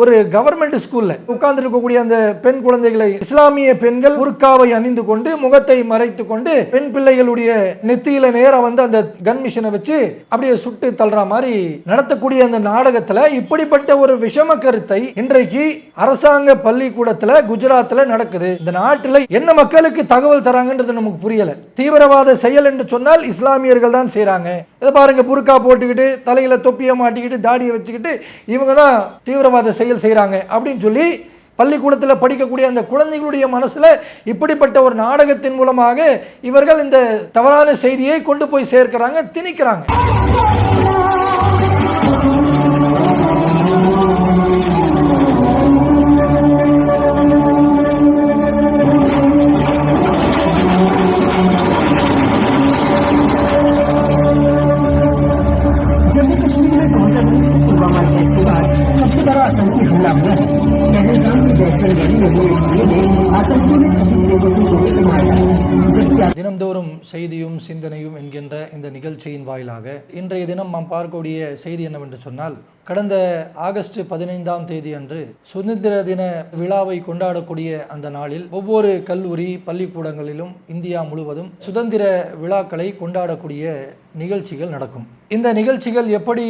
ஒரு கவர்மெண்ட் ஸ்கூல்ல உட்கார்ந்து இருக்கக்கூடிய அந்த பெண் குழந்தைகளை இஸ்லாமிய பெண்கள் புர்காவை அணிந்து கொண்டு முகத்தை மறைத்து கொண்டு பெண் பிள்ளைகளுடைய நெத்தியில நேரம் வந்து அந்த கன் மிஷினை வச்சு அப்படியே சுட்டு தள்ளுற மாதிரி நடத்தக்கூடிய அந்த நாடகத்துல இப்படிப்பட்ட ஒரு விஷம கருத்தை இன்றைக்கு அரசாங்க பள்ளிக்கூடத்துல குஜராத்ல நடக்குது. இந்த நாட்டில் என்ன மக்களுக்கு தகவல் தராங்கன்றது நமக்கு புரியல. தீவிரவாத செயல் என்று சொன்னால் இஸ்லாமியர்கள் தான் செய்யறாங்க இதை பாருங்க புர்கா போட்டுக்கிட்டு தலையில தொப்பியை மாட்டிக்கிட்டு தாடியை வச்சுக்கிட்டு இவங்க தான் தீவிரவாத செயல் செய்றாங்க அப்படின்னு சொல்லி பள்ளிக்கூடத்தில் படிக்கக்கூடிய அந்த குழந்தைகளுடைய மனசுல இப்படிப்பட்ட ஒரு நாடகத்தின் மூலமாக இவர்கள் இந்த தவறான செய்தியை கொண்டு போய் சேர்க்கிறாங்க திணிக்கிறாங்க. தினம்தோறும் செய்தியும் சிந்தனையும் என்கின்ற இந்த நிகழ்ச்சியின் வாயிலாக இன்றைய தினம் நாம் பார்க்கக்கூடிய செய்தி என்னவென்று சொன்னால் கடந்த ஆகஸ்ட் பதினைந்தாம் தேதி அன்று சுதந்திர தின விழாவை கொண்டாடக்கூடிய அந்த நாளில் ஒவ்வொரு கல்லூரி பள்ளிக்கூடங்களிலும் இந்தியா முழுவதும் சுதந்திர விழாக்களை கொண்டாடக்கூடிய நிகழ்ச்சிகள் நடக்கும். இந்த நிகழ்ச்சிகள் எப்படி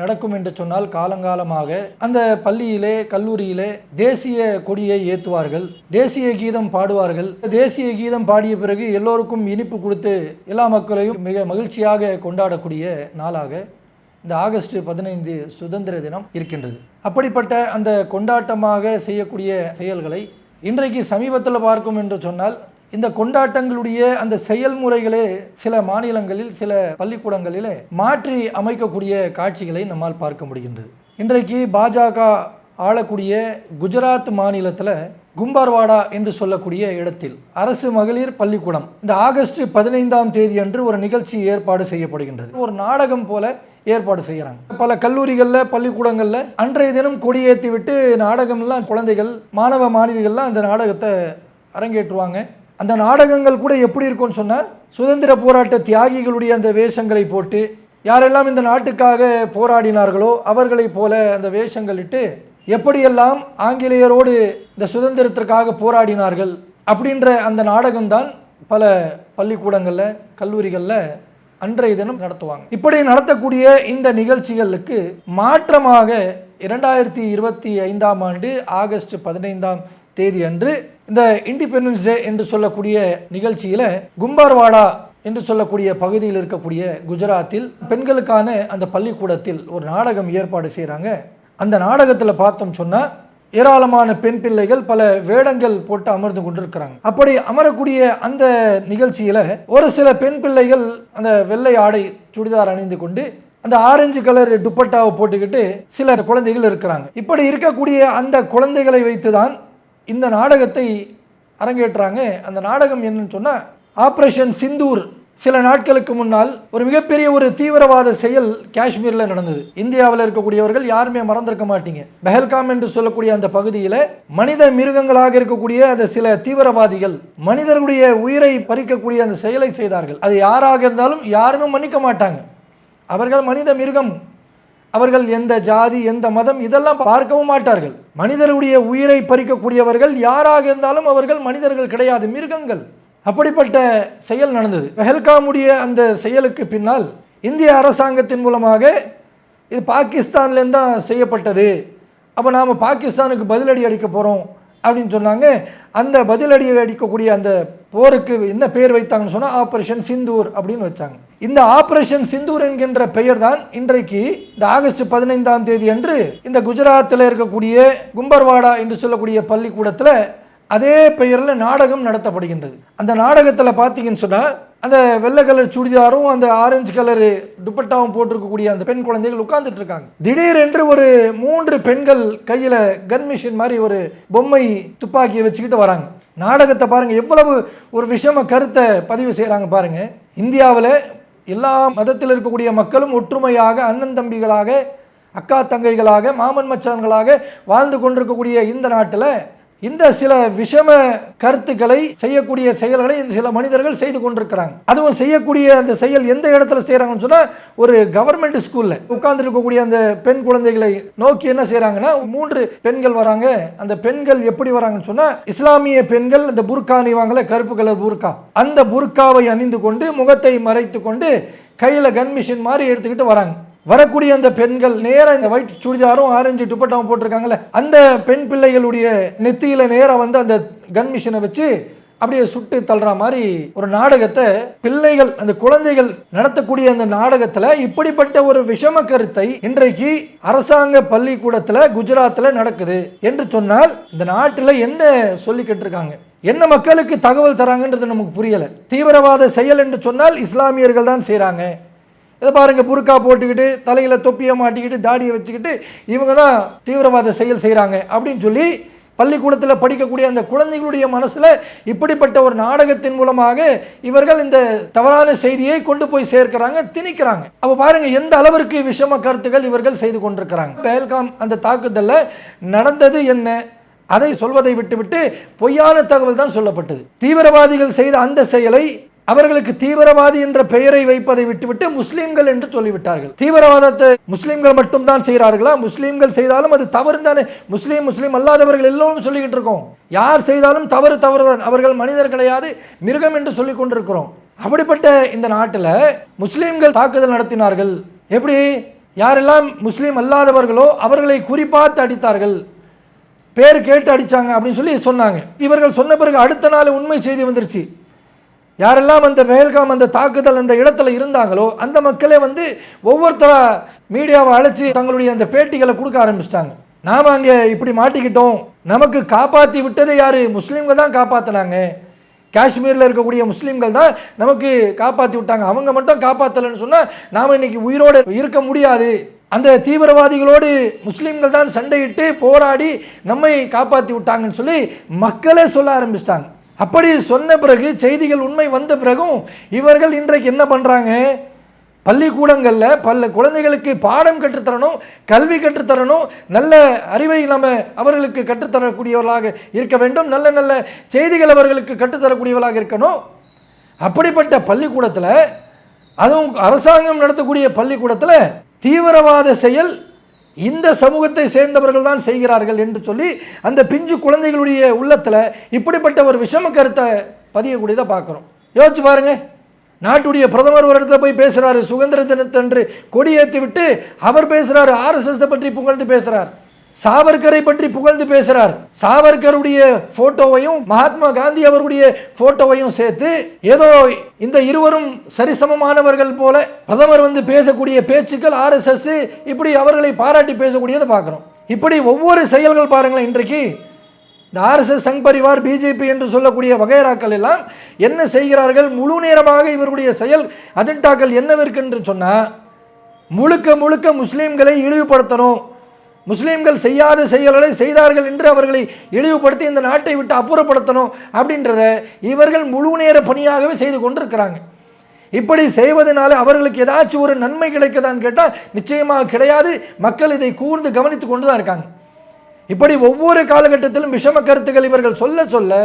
நடக்கும் என்று சொன்னால் காலங்காலமாக அந்த பள்ளியிலே கல்லூரியிலே தேசிய கொடியை ஏற்றுவார்கள் தேசிய கீதம் பாடுவார்கள். தேசிய கீதம் பாடிய பிறகு எல்லோருக்கும் இனிப்பு கொடுத்து எல்லா மக்களையும் மிக மகிழ்ச்சியாக கொண்டாடக்கூடிய நாளாக இந்த ஆகஸ்ட் பதினைந்து சுதந்திர தினம் இருக்கின்றது. அப்படிப்பட்ட அந்த கொண்டாட்டமாக செய்யக்கூடிய செயல்களை இன்றைக்கு சமீபத்தில் பார்க்கும் என்று சொன்னால் இந்த கொண்டாட்டங்களுடைய அந்த செயல்முறைகளே சில மாநிலங்களில் சில பள்ளிக்கூடங்களிலே மாற்றி அமைக்கக்கூடிய காட்சிகளை நம்மால் பார்க்க முடிகின்றது. இன்றைக்கு பாஜக ஆளக்கூடிய குஜராத் மாநிலத்தில் கும்பார்வாடா என்று சொல்லக்கூடிய இடத்தில் அரசு மகளிர் பள்ளிக்கூடம் இந்த ஆகஸ்ட் பதினைந்தாம் தேதி அன்று ஒரு நிகழ்ச்சி ஏற்பாடு செய்யப்படுகின்றது. ஒரு நாடகம் போல ஏற்பாடு செய்கிறாங்க பல கல்லூரிகளில் பள்ளிக்கூடங்களில் அன்றைய தினம் கொடியேற்றி விட்டு நாடகம்லாம் குழந்தைகள் மாணவ மாணவிகள்லாம் அந்த நாடகத்தை அரங்கேற்றுவாங்க. அந்த நாடகங்கள் கூட எப்படி இருக்கும்னு சொன்னால் சுதந்திர போராட்ட தியாகிகளுடைய அந்த வேஷங்களை போட்டு யாரெல்லாம் இந்த நாட்டுக்காக போராடினார்களோ அவர்களைப் போல அந்த வேஷங்கள் இட்டு எப்படியெல்லாம் ஆங்கிலேயரோடு இந்த சுதந்திரத்திற்காக போராடினார்கள் அப்படின்ற அந்த நாடகம்தான் பல பள்ளிக்கூடங்களில் கல்லூரிகளில் அன்றைய தினம் நடத்துவாங்க. இப்படி நடத்தக்கூடிய இந்த நிகழ்ச்சிகளுக்கு மாற்றமாக இரண்டாயிரத்தி இருபத்தி ஐந்தாம் ஆண்டு ஆகஸ்ட் பதினைந்தாம் தேதி அன்று இந்த இண்டிபெண்டன்ஸ் டே என்று சொல்லக்கூடிய நிகழ்ச்சியில் கும்பார்வாடா என்று சொல்லக்கூடிய பகுதியில் இருக்கக்கூடிய குஜராத்தில் பெண்களுக்கான அந்த பள்ளிக்கூடத்தில் ஒரு நாடகம் ஏற்பாடு செய்கிறாங்க அந்த நாடகத்தில் பார்த்தோம் சொன்னால் ஏராளமான பெண் பிள்ளைகள் பல வேடங்கள் போட்டு அமர்ந்து கொண்டிருக்கிறாங்க. அப்படி அமரக்கூடிய அந்த நிகழ்ச்சியில் ஒரு சில பெண் பிள்ளைகள் அந்த வெள்ளை ஆடை சுடிதார் அணிந்து கொண்டு அந்த ஆரஞ்சு கலர் துப்பட்டாவை போட்டுக்கிட்டு சில குழந்தைகள் இருக்கிறாங்க. இப்படி இருக்கக்கூடிய அந்த குழந்தைகளை வைத்து தான் இந்த நாடகத்தை அரங்கேற்றாங்க. அந்த நாடகம் என்னன்னு சொன்னால் ஆப்ரேஷன் சிந்தூர் சில நாட்களுக்கு முன்னால் ஒரு மிகப்பெரிய ஒரு தீவிரவாத செயல் காஷ்மீரில் நடந்தது. இந்தியாவில் இருக்கக்கூடியவர்கள் யாருமே மறந்திருக்க மாட்டீங்க. பெஹல்காம் என்று சொல்லக்கூடிய அந்த பகுதியில் மனித மிருகங்களாக இருக்கக்கூடிய அந்த சில தீவிரவாதிகள் மனிதர்களுடைய உயிரை பறிக்கக்கூடிய அந்த செயலை செய்தார்கள். அது யாராக இருந்தாலும் யாருமே மன்னிக்க மாட்டாங்க. அவர்கள் மனித மிருகம். அவர்கள் எந்த ஜாதி எந்த மதம் இதெல்லாம் பார்க்கவும் மாட்டார்கள். மனிதருடைய உயிரை பறிக்கக்கூடியவர்கள் யாராக இருந்தாலும் அவர்கள் மனிதர்கள் கிடையாது மிருகங்கள். அப்படிப்பட்ட செயல் நடந்தது. பெஹல்காமுடைய அந்த செயலுக்கு பின்னால் இந்திய அரசாங்கத்தின் மூலமாக இது பாகிஸ்தான்லேருந்து தான் செய்யப்பட்டது. அப்போ நாம் பாகிஸ்தானுக்கு பதிலடி அடிக்க போகிறோம் அப்படின்னு சொன்னாங்க. அந்த பதிலடி அடிக்கக்கூடிய அந்த போருக்கு என்ன பெயர் வைத்தாங்கன்னு சொன்னால் ஆப்ரேஷன் சிந்தூர் அப்படின்னு வச்சாங்க. இந்த ஆப்ரேஷன் சிந்தூர் என்கின்ற பெயர் தான் இன்றைக்கு இந்த ஆகஸ்ட் பதினைந்தாம் தேதி அன்று இந்த குஜராத்தில் இருக்கக்கூடிய கும்பர்வாடா என்று சொல்லக்கூடிய பள்ளிக்கூடத்தில் அதே பெயரில் நாடகம் நடத்தப்படுகின்றது. அந்த நாடகத்தில் பார்த்தீங்கன்னு சொன்னால் அந்த வெள்ளை கலர் சுடிதாரும் அந்த ஆரஞ்சு கலர் துப்பட்டாவும் போட்டிருக்கக்கூடிய அந்த பெண் குழந்தைகள் உட்கார்ந்துட்டு இருக்காங்க. திடீரென்று ஒரு மூன்று பெண்கள் கையில் கன் மிஷின் மாதிரி ஒரு பொம்மை துப்பாக்கியை வச்சுக்கிட்டு வராங்க. நாடகத்தை பாருங்கள் எவ்வளவு ஒரு விஷம கருத்தை பதிவு செய்கிறாங்க பாருங்கள் இந்தியாவில் எல்லா மதத்தில் இருக்கக்கூடிய மக்களும் ஒற்றுமையாக அண்ணன் தம்பிகளாக அக்கா தங்கைகளாக மாமன் மச்சான்களாக வாழ்ந்து கொண்டிருக்கக்கூடிய இந்த நாட்டில் இந்த சில விஷம கருத்துக்களை செய்யக்கூடிய செயல்களை சில மனிதர்கள் செய்து கொண்டிருக்கிறாங்க. அதுவும் செய்யக்கூடிய அந்த செயல் எந்த இடத்துல செய்கிறாங்கன்னு சொன்னால் ஒரு கவர்மெண்ட் ஸ்கூலில் உட்கார்ந்து இருக்கக்கூடிய அந்த பெண் குழந்தைகளை நோக்கி என்ன செய்கிறாங்கன்னா மூன்று பெண்கள் வராங்க. அந்த பெண்கள் எப்படி வராங்கன்னு சொன்னால் இஸ்லாமிய பெண்கள் அந்த புர்கா அணிவாங்கல கருப்பு கலர் புர்கா. அந்த புர்காவை அணிந்து கொண்டு முகத்தை மறைத்து கொண்டு கையில் கன் மிஷின் மாதிரி எடுத்துக்கிட்டு வராங்க. வரக்கூடிய அந்த பெண்கள் நேராக இந்த ஒயிட் சுடிதாரும் ஆரஞ்சு துப்பட்டாவும் போட்டிருக்காங்கல்ல அந்த பெண் பிள்ளைகளுடைய நெத்தியில் நேராக வந்து அந்த கன் மிஷினை வச்சு அப்படியே சுட்டு தள்ளுற மாதிரி ஒரு நாடகத்தை பிள்ளைகள் அந்த குழந்தைகள் நடத்தக்கூடிய அந்த நாடகத்தில் இப்படிப்பட்ட ஒரு விஷம கருத்தை இன்றைக்கு அரசாங்க பள்ளிக்கூடத்தில் குஜராத்தில் நடக்குது என்று சொன்னால் இந்த நாட்டில் என்ன சொல்லிக்கிட்டு இருக்காங்க? என்ன மக்களுக்கு தகவல் தராங்கன்றது நமக்கு புரியலை. தீவிரவாத செயல் என்று சொன்னால் இஸ்லாமியர்கள் தான் செய்கிறாங்க இதை பாருங்கள் புருக்கா போட்டுக்கிட்டு தலையில் தொப்பியை மாட்டிக்கிட்டு தாடியை வச்சுக்கிட்டு இவங்க தான் தீவிரவாத செயல் செய்கிறாங்க அப்படின்னு சொல்லி பள்ளிக்கூடத்தில் படிக்கக்கூடிய அந்த குழந்தைகளுடைய மனசில் இப்படிப்பட்ட ஒரு நாடகத்தின் மூலமாக இவர்கள் இந்த தவறான செய்தியை கொண்டு போய் சேர்க்கிறாங்க திணிக்கிறாங்க. அப்போ பாருங்கள் எந்த அளவிற்கு விஷம கருத்துக்கள் இவர்கள் செய்து கொண்டிருக்கிறாங்க. பேல்காம் அந்த தாக்குதலில் நடந்தது என்ன? அதை சொல்வதை விட்டுவிட்டு பொய்யான தகவல் தான் சொல்லப்பட்டது. தீவிரவாதிகள் செய்த அந்த செயலை அவர்களுக்கு தீவிரவாதி என்ற பெயரை வைப்பதை விட்டுவிட்டு முஸ்லீம்கள் என்று சொல்லிவிட்டார்கள். தீவிரவாதத்தை முஸ்லீம்கள் மட்டும்தான் செய்கிறார்களா? முஸ்லீம்கள் செய்தாலும் அது தவறு தானே முஸ்லீம் முஸ்லீம் அல்லாதவர்கள் எல்லோரும் சொல்லிக்கிட்டு இருக்கோம். யார் செய்தாலும் தவறு தவறுதான். அவர்கள் மனிதர் கிடையாது மிருகம் என்று சொல்லிக் கொண்டிருக்கிறோம். அப்படிப்பட்ட இந்த நாட்டில் முஸ்லீம்கள் தாக்குதல் நடத்தினார்கள். எப்படி? யாரெல்லாம் முஸ்லீம் அல்லாதவர்களோ அவர்களை குறிப்பாத்து அடித்தார்கள். பேர் கேட்டு அடிச்சாங்க அப்படின்னு சொல்லி சொன்னாங்க. இவர்கள் சொன்ன பிறகு அடுத்த நாள் உண்மை செய்தி வந்துருச்சு. யாரெல்லாம் அந்த மேல்காம் அந்த தாக்குதல் அந்த இடத்துல இருந்தாங்களோ அந்த மக்களே வந்து ஒவ்வொருத்தரா மீடியாவை அழைச்சி தங்களுடைய அந்த பேட்டிகளை கொடுக்க ஆரம்பிச்சிட்டாங்க. நாம் அங்கே இப்படி மாட்டிக்கிட்டோம். நமக்கு காப்பாற்றி விட்டது யார்? முஸ்லீம்கள் தான் காப்பாற்றினாங்க காஷ்மீரில் இருக்கக்கூடிய முஸ்லீம்கள் தான் நமக்கு காப்பாற்றி விட்டாங்க. அவங்க மட்டும் காப்பாற்றலைன்னு சொன்னால் நாம் இன்றைக்கி உயிரோடு இருக்க முடியாது. அந்த தீவிரவாதிகளோடு முஸ்லீம்கள் தான் சண்டையிட்டு போராடி நம்மை காப்பாற்றி விட்டாங்கன்னு சொல்லி மக்களே சொல்ல ஆரம்பிச்சிட்டாங்க. அப்படி சொன்ன பிறகு செய்திகள் உண்மை வந்த பிறகும் இவர்கள் இன்றைக்கு என்ன பண்ணுறாங்க பள்ளிக்கூடங்களில் பல குழந்தைகளுக்கு பாடம் கற்றுத்தரணும் கல்வி கற்றுத்தரணும் நல்ல அறிவை நம்ம அவர்களுக்கு கற்றுத்தரக்கூடியவர்களாக இருக்க வேண்டும் நல்ல நல்ல செய்திகள் அவர்களுக்கு கற்றுத்தரக்கூடியவர்களாக இருக்கணும். அப்படிப்பட்ட பள்ளிக்கூடத்தில் அதுவும் அரசாங்கம் நடத்தக்கூடிய பள்ளிக்கூடத்தில் தீவிரவாத செயல் இந்த சமூகத்தை சேர்ந்தவர்கள் தான் செய்கிறார்கள் என்று சொல்லி அந்த பிஞ்சு குழந்தைகளுடைய உள்ளத்தில் இப்படிப்பட்ட ஒரு விஷம கருத்தை பதியக்கூடியதை பார்க்குறோம். யோசிச்சு பாருங்க. நாட்டுடைய பிரதமர் ஒரு இடத்துல போய் பேசுகிறாரு சுதந்திர தினத்தன்று கொடியேற்றி விட்டு அவர் பேசுகிறாரு ஆர்எஸ்எஸை பற்றி புகழ்ந்து பேசுகிறார் சாவர்கரை பற்றி புகழ்ந்து பேசுறார். சாவர்கருடைய போட்டோவையும் மகாத்மா காந்தி அவருடைய போட்டோவையும் சேர்த்து ஏதோ இந்த இருவரும் சரிசமமானவர்கள் போல பிரதமர் வந்து பேசக்கூடிய பேச்சுக்கள் ஆர்எஸ்எஸ் இப்படி அவர்களை பாராட்டி பேசக்கூடியதை பார்க்குறோம். இப்படி ஒவ்வொரு செயல்கள் பாருங்களேன் இன்றைக்கு. இந்த ஆர்எஸ்எஸ் சங் பரிவார் பிஜேபி என்று சொல்லக்கூடிய வகைராக்கள் எல்லாம் என்ன செய்கிறார்கள்? முழு நேரமாக இவருடைய செயல் அஜெண்டாக்கள் என்று சொன்னால் முழுக்க முழுக்க முஸ்லீம்களை இழிவுபடுத்தணும். முஸ்லீம்கள் செய்யாத செயல்களை செய்தார்கள் என்று அவர்களை இழிவுபடுத்தி இந்த நாட்டை விட்டு அப்புறப்படுத்தணும் அப்படின்றத இவர்கள் முழு நேர பணியாகவே செய்து கொண்டிருக்கிறாங்க. இப்படி செய்வதனால அவர்களுக்கு ஏதாச்சும் ஒரு நன்மை கிடைக்குதான்னு கேட்டால் நிச்சயமாக கிடையாது. மக்கள் இதை கூர்ந்து கவனித்து கொண்டு தான் இருக்காங்க. இப்படி ஒவ்வொரு காலகட்டத்திலும் விஷம கருத்துக்கள் இவர்கள் சொல்ல சொல்ல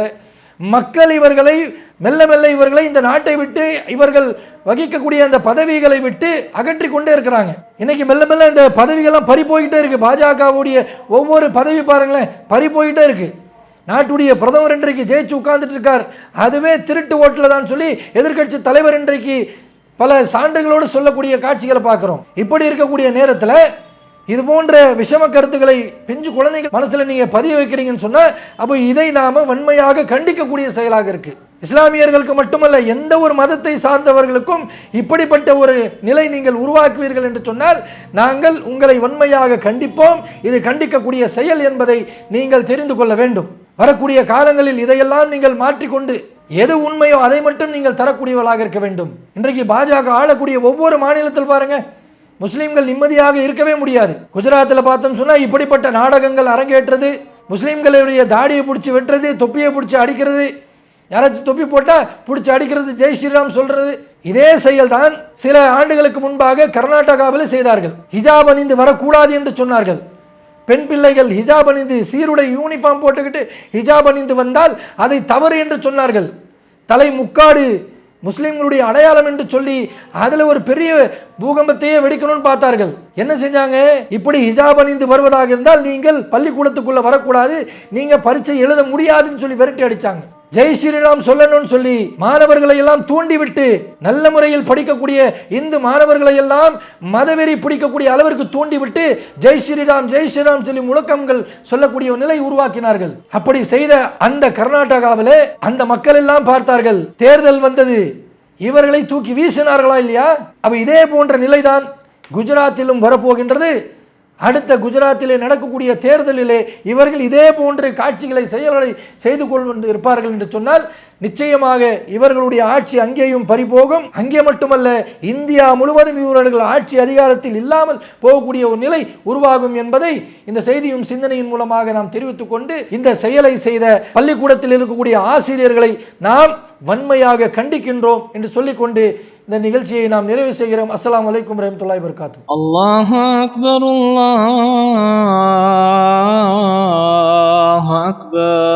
மக்கள் இவர்களை மெல்ல மெல்ல இவர்களை இந்த நாட்டை விட்டு இவர்கள் வகிக்கக்கூடிய அந்த பதவிகளை விட்டு அகற்றி கொண்டே இருக்கிறாங்க. இன்னைக்கு மெல்ல மெல்ல இந்த பதவிகள்லாம் பறி போய்கிட்டே இருக்குது பாஜகவுடைய ஒவ்வொரு பதவி பாருங்களேன் பறி போய்கிட்டே இருக்குது நாட்டுடைய பிரதமர் இன்றைக்கு ஜெயிச்சு உட்கார்ந்துட்டு இருக்கார். அதுவே திருட்டு ஓட்டில் தான் சொல்லி எதிர்க்கட்சி தலைவர் இன்றைக்கு பல சான்றுகளோடு சொல்லக்கூடிய காட்சிகளை பார்க்குறோம். இப்படி இருக்கக்கூடிய நேரத்தில் இது போன்ற விஷம கருத்துக்களை பிஞ்சு குழந்தைகள் மனசில் நீங்கள் பதிய வைக்கிறீங்கன்னு சொன்னால் அப்போ இதை நாம் வன்மையாக கண்டிக்கக்கூடிய செயலாக இருக்குது இஸ்லாமியர்களுக்கு மட்டுமல்ல எந்த ஒரு மதத்தை சார்ந்தவர்களுக்கும் இப்படிப்பட்ட ஒரு நிலை நீங்கள் உருவாக்குவீர்கள் என்று சொன்னால் நாங்கள் உங்களை வன்மையாக கண்டிப்போம். இது கண்டிக்கக்கூடிய செயல் என்பதை நீங்கள் தெரிந்து கொள்ள வேண்டும். வரக்கூடிய காலங்களில் இதையெல்லாம் நீங்கள் மாற்றிக்கொண்டு எது உண்மையோ அதை மட்டும் நீங்கள் தரக்கூடியவர்களாக இருக்க வேண்டும். இன்றைக்கு பாஜக ஆளக்கூடிய ஒவ்வொரு மாநிலத்தில் பாருங்கள் முஸ்லீம்கள் நிம்மதியாக இருக்கவே முடியாது. குஜராத்தில் பார்த்தோம்னு சொன்னால் இப்படிப்பட்ட நாடகங்கள் அரங்கேற்றது முஸ்லீம்களுடைய தாடியை பிடிச்சி வெட்டுறது தொப்பியை பிடிச்சி அடிக்கிறது யாராச்சும் தொப்பி போட்டால் பிடிச்சி அடிக்கிறது ஜெய் ஸ்ரீராம் சொல்கிறது இதே செயல்தான் சில ஆண்டுகளுக்கு முன்பாக கர்நாடகாவில் செய்தார்கள். ஹிஜாப் அணிந்து வரக்கூடாது என்று சொன்னார்கள். பெண் பிள்ளைகள் ஹிஜாப் அணிந்து சீருடை யூனிஃபார்ம் போட்டுக்கிட்டு ஹிஜாப் அணிந்து வந்தால் அதை தவறு என்று சொன்னார்கள். தலை முக்காடு முஸ்லீம்களுடைய அடையாளம் என்று சொல்லி அதில் ஒரு பெரிய பூகம்பத்தையே வெடிக்கணும்னு பார்த்தார்கள். என்ன செஞ்சாங்க? இப்படி ஹிஜாப் அணிந்து வருவதாக இருந்தால் நீங்கள் பள்ளிக்கூடத்துக்குள்ளே வரக்கூடாது நீங்கள் பரீட்சை எழுத முடியாதுன்னு சொல்லி விரட்டி அடித்தாங்க ஜெய் ஸ்ரீராம் சொல்லணும்னு சொல்லி மாணவர்களை எல்லாம் தூண்டிவிட்டு நல்ல முறையில் படிக்கக்கூடிய இந்து மாணவர்களை எல்லாம் மதவெறி பிடிக்கக்கூடிய அளவிற்கு தூண்டிவிட்டு ஜெய் ஸ்ரீராம் ஜெய் ஸ்ரீராம் சொல்லி முழக்கங்கள் சொல்லக்கூடிய நிலை உருவாக்கினார்கள். அப்படி செய்த அந்த கர்நாடகாவிலே அந்த மக்கள் எல்லாம் பார்த்தார்கள். தேர்தல் வந்தது. இவர்களை தூக்கி வீசினார்களா இல்லையா? அப்ப இதே போன்ற நிலைதான் குஜராத்திலும் வரப்போகின்றது. அடுத்த குஜராத்திலே நடக்கக்கூடிய தேர்தலிலே இவர்கள் இதே போன்ற காட்சிகளை செயல்களை செய்து கொண்டு இருப்பார்கள் என்று சொன்னால் நிச்சயமாக இவர்களுடைய ஆட்சி அங்கேயும் பறிபோகும். அங்கே மட்டுமல்ல இந்தியா முழுவதும் இவர்கள் ஆட்சி அதிகாரத்தில் இல்லாமல் போகக்கூடிய ஒரு நிலை உருவாகும் என்பதை இந்த செய்தியும் சிந்தனையின் மூலமாக நாம் தெரிவித்துக் கொண்டு இந்த செயலை செய்த பள்ளிக்கூடத்தில் இருக்கக்கூடிய ஆசிரியர்களை நாம் வன்மையாக கண்டிக்கின்றோம் என்று சொல்லிக்கொண்டு இந்த நிகழ்ச்சியை நாம் நிறைவு செய்கிறோம். அஸ்லாம் வலைக்கம் ரஹமத்துல்லாய் வர்காத்து அல்லாஹ் அக்பர் அல்லாஹ் அக்பர்